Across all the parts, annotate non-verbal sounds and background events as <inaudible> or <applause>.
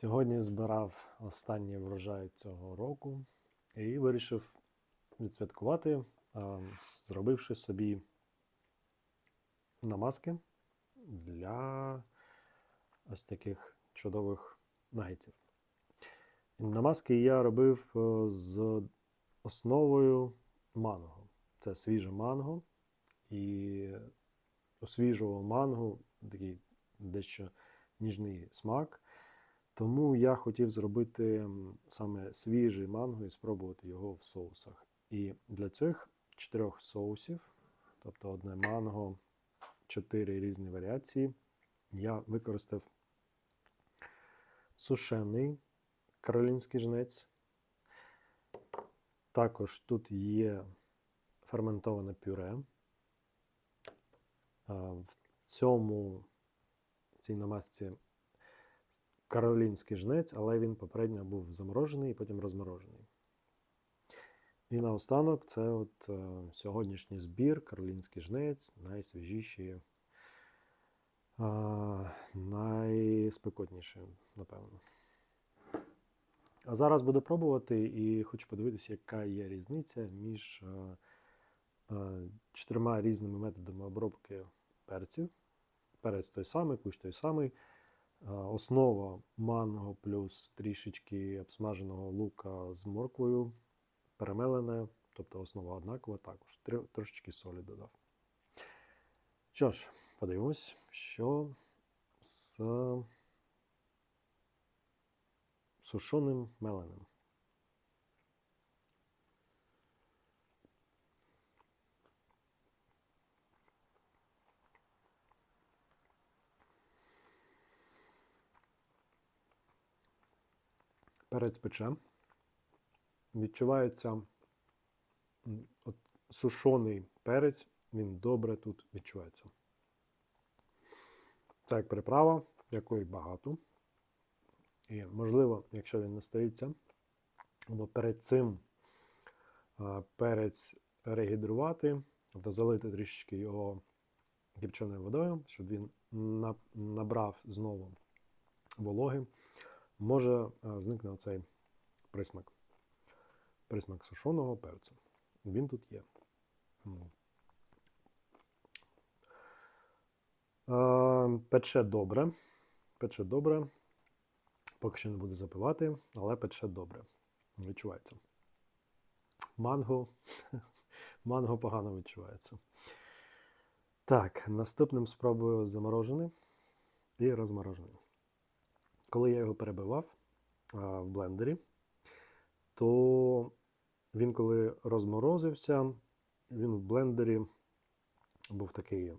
Сьогодні збирав останній врожай цього року і вирішив відсвяткувати, зробивши собі намазки для ось таких чудових нагетсів. Намазки я робив е, з основою манго. Це свіже манго. І у свіжого манго такий дещо ніжний смак. Тому я хотів зробити саме свіжий манго і спробувати його в соусах. І для цих чотирьох соусів, тобто одне манго, чотири різні варіації, я використав сушений каролінський жнець. Також тут є ферментоване пюре. В цьому в цій намазці каролінський жнець, але він попередньо був заморожений і потім розморожений. І наостанок це от е, сьогоднішній збір, каролінський жнець, найсвіжіші, е, найспекотніші, напевно. А зараз буду пробувати і хочу подивитися, яка є різниця між е, е, чотирма різними методами обробки перців. Перець той самий, кущ той самий. Е, Основа манго плюс трішечки обсмаженого лука з морквою, перемелене, тобто основа однакова, також трошечки солі додав. Що ж, подивимось, що з сушеним меленим. Перець пече. Відчувається от, сушений перець, він добре тут відчувається. Як приправа, якої багато. І, можливо, якщо він не стоїться, або перед цим перець регідрувати, тобто залити трішечки його кипченою водою, щоб він набрав знову вологи, може зникне оцей присмак. Присмак сушеного перцю. Він тут є. М. Е, Пече добре. Пече добре. Поки що не буду запивати, але пече добре. Відчувається. Манго. <laughs> Манго погано відчувається. Так, наступним спробую заморожений і розморожений. Коли я його перебивав в блендері, то він, коли розморозився, він в блендері був такий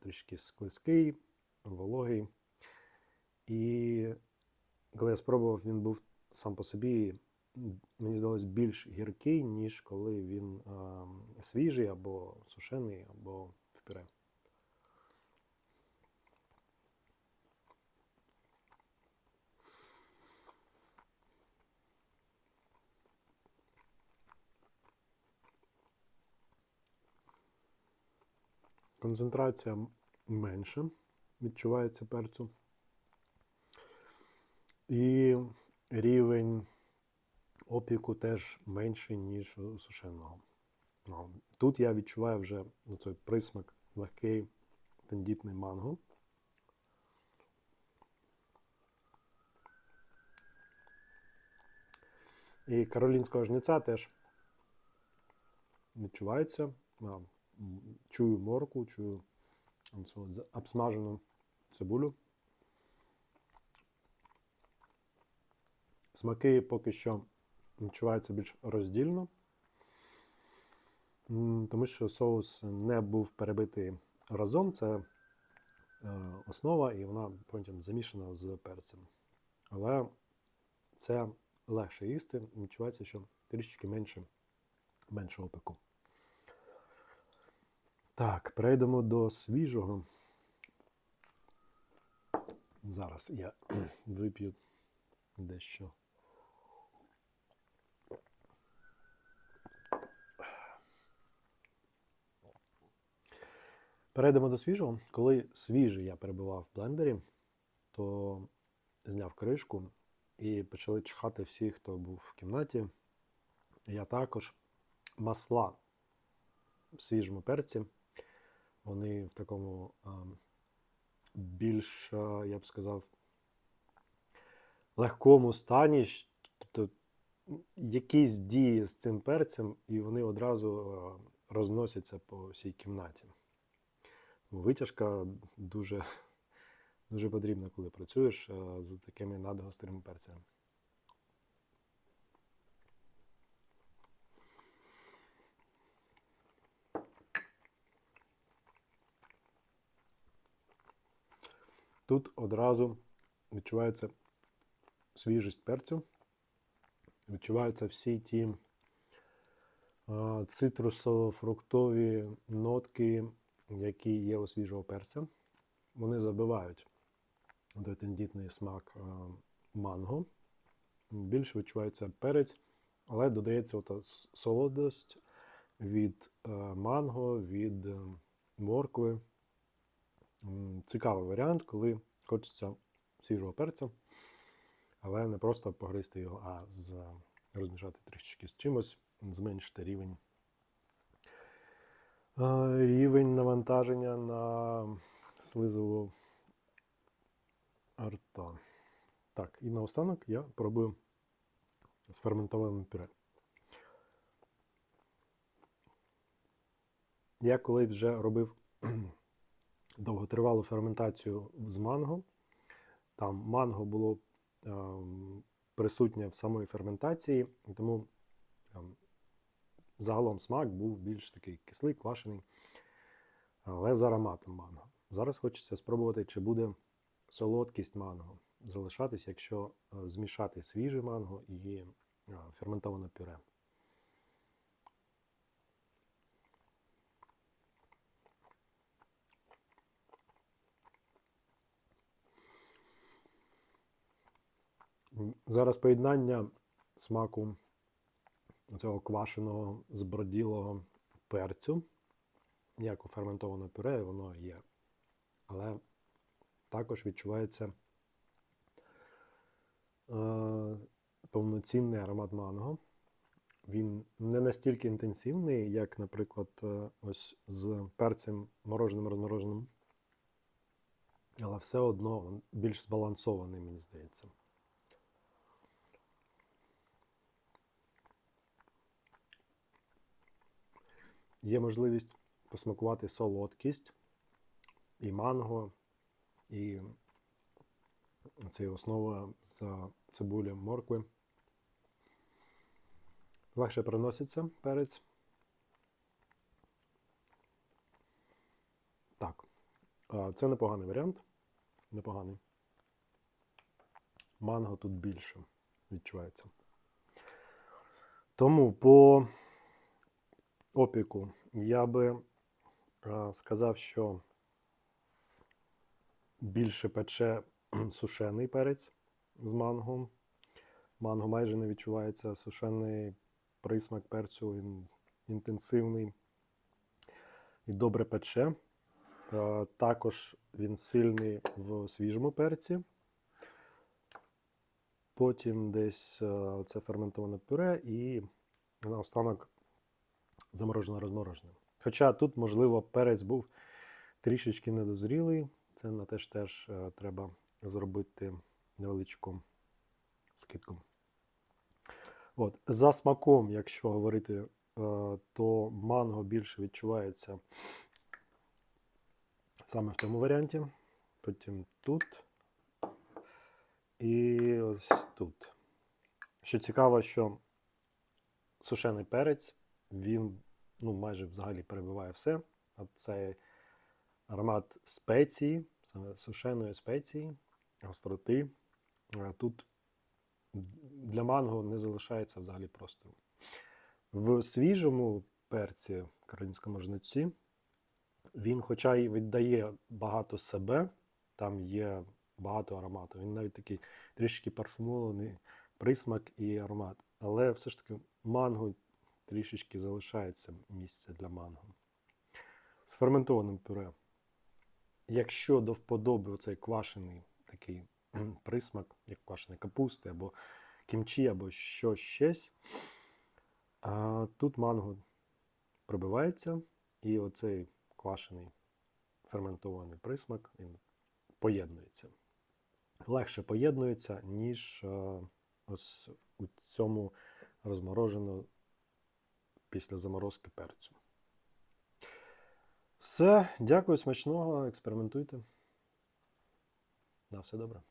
трішки склизький, вологий. І коли я спробував, він був сам по собі, мені здалось, більш гіркий, ніж коли він свіжий або сушений, або в пюре. Концентрація менша, відчувається перцю. І рівень опіку теж менший, ніж у сушеного. Ну, Тут я відчуваю вже цей присмак легкий тендітний манго. І каролінського жниця теж відчувається. Чую морку, чую цю обсмажену цибулю. Смаки поки що відчуваються більш роздільно, тому що соус не був перебитий разом. Це е, основа, і вона потім замішана з перцем. Але це легше їсти, відчувається, що трішечки менше, менше опеку. Так, перейдемо до свіжого. Зараз я <clears throat> вип'ю дещо. Перейдемо до свіжого. Коли свіжий я перебував в блендері, то зняв кришку і почали чхати всі, хто був в кімнаті. Я також. Масла в свіжому перці. Вони в такому більш, я б сказав, легкому стані. Тобто якісь дії з цим перцем, і вони одразу розносяться по всій кімнаті. Витяжка дуже, дуже потрібна, коли працюєш з такими надгострими перцями. Тут одразу відчувається свіжість перцю, відчуваються всі ті цитрусово-фруктові нотки, які є у свіжого перця. Вони забивають той тендітний смак манго. Більше відчувається перець, але додається ота солодость від е, манго, від е, моркви. Цікавий варіант, коли хочеться свіжого перця, але не просто погризти його, а з, розмішати трішечки з чимось, зменшити рівень, е, рівень навантаження на слизову рта. Так, і наостанок я пробую з пюре. Я коли вже робив довготривалу ферментацію з манго, там манго було ем, присутнє в самої ферментації, тому ем, загалом смак був більш такий кислий, квашений, але з ароматом манго. Зараз хочеться спробувати, чи буде солодкість манго залишатись, якщо е, змішати свіже манго і е, ферментоване пюре. Зараз поєднання смаку цього квашеного зброділого перцю, як у ферментованому пюре, воно є. Але також відчувається е, повноцінний аромат манго. Він не настільки інтенсивний, як, наприклад, е, ось з перцем мороженим розмороженим. Але все одно більш збалансований, мені здається. Є можливість посмакувати солодкість і манго, і це основа з цибулі моркви. Легше переноситься перець. Так, це непоганий варіант. Непоганий. Манго тут більше відчувається. Тому по опіку я би е, сказав, що більше пече <clears throat> сушений перець з манго. Манго майже не відчувається сушений присмак перцю, він інтенсивний і добре пече. Е, Також він сильний в свіжому перці. Потім десь е, це ферментоване пюре і наостанок заморожене розморожене. Хоча тут, можливо, перець був трішечки недозрілий. Це на теж теж треба зробити невеличку скидку. От. За смаком, якщо говорити, е, то манго більше відчувається саме в цьому варіанті. Потім тут. І ось тут. Що цікаво, що сушений перець, він ну, майже взагалі перебиває все. А це аромат спеції, сушеної спеції, гостроти. Тут для манго не залишається взагалі просто. В свіжому перці, каролінському жниці, він, хоча й віддає багато себе, там є багато аромату. Він навіть такий трішки парфумований присмак і аромат. Але все ж таки манго трішечки залишається місце для манго. З ферментованим пюре. Якщо до вподоби оцей квашений такий присмак, як квашеної капусти, або кімчі, або що щось. А тут манго пробивається, і оцей квашений ферментований присмак він поєднується. Легше поєднується, ніж ось у цьому розморожено після заморозки перцю. Все, дякую, смачного, експериментуйте. На все добре.